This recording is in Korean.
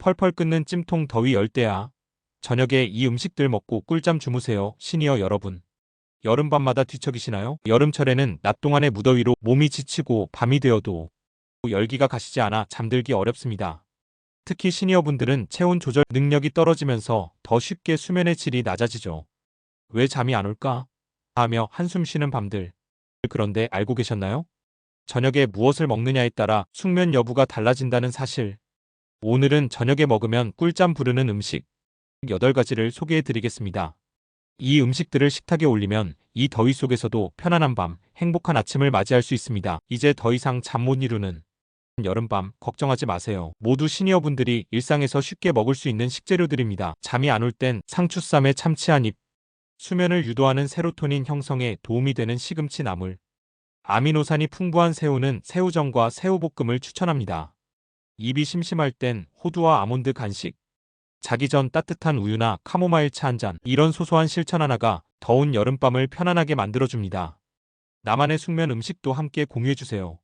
펄펄 끓는 찜통 더위 열대야. 저녁에 이 음식들 먹고 꿀잠 주무세요. 시니어 여러분. 여름밤마다 뒤척이시나요? 여름철에는 낮 동안의 무더위로 몸이 지치고 밤이 되어도 열기가 가시지 않아 잠들기 어렵습니다. 특히 시니어분들은 체온 조절 능력이 떨어지면서 더 쉽게 수면의 질이 낮아지죠. 왜 잠이 안 올까? 하며 한숨 쉬는 밤들. 그런데 알고 계셨나요? 저녁에 무엇을 먹느냐에 따라 숙면 여부가 달라진다는 사실. 오늘은 저녁에 먹으면 꿀잠 부르는 음식 8가지를 소개해 드리겠습니다. 이 음식들을 식탁에 올리면 이 더위 속에서도 편안한 밤, 행복한 아침을 맞이할 수 있습니다. 이제 더 이상 잠 못 이루는 여름밤 걱정하지 마세요. 모두 시니어분들이 일상에서 쉽게 먹을 수 있는 식재료들입니다. 잠이 안 올 땐 상추쌈에 참치 한 입, 수면을 유도하는 세로토닌 형성에 도움이 되는 시금치 나물, 아미노산이 풍부한 새우는 새우전과 새우볶음을 추천합니다. 입이 심심할 땐 호두와 아몬드 간식, 자기 전 따뜻한 우유나 카모마일 차 한 잔, 이런 소소한 실천 하나가 더운 여름밤을 편안하게 만들어줍니다. 나만의 숙면 음식도 함께 공유해주세요.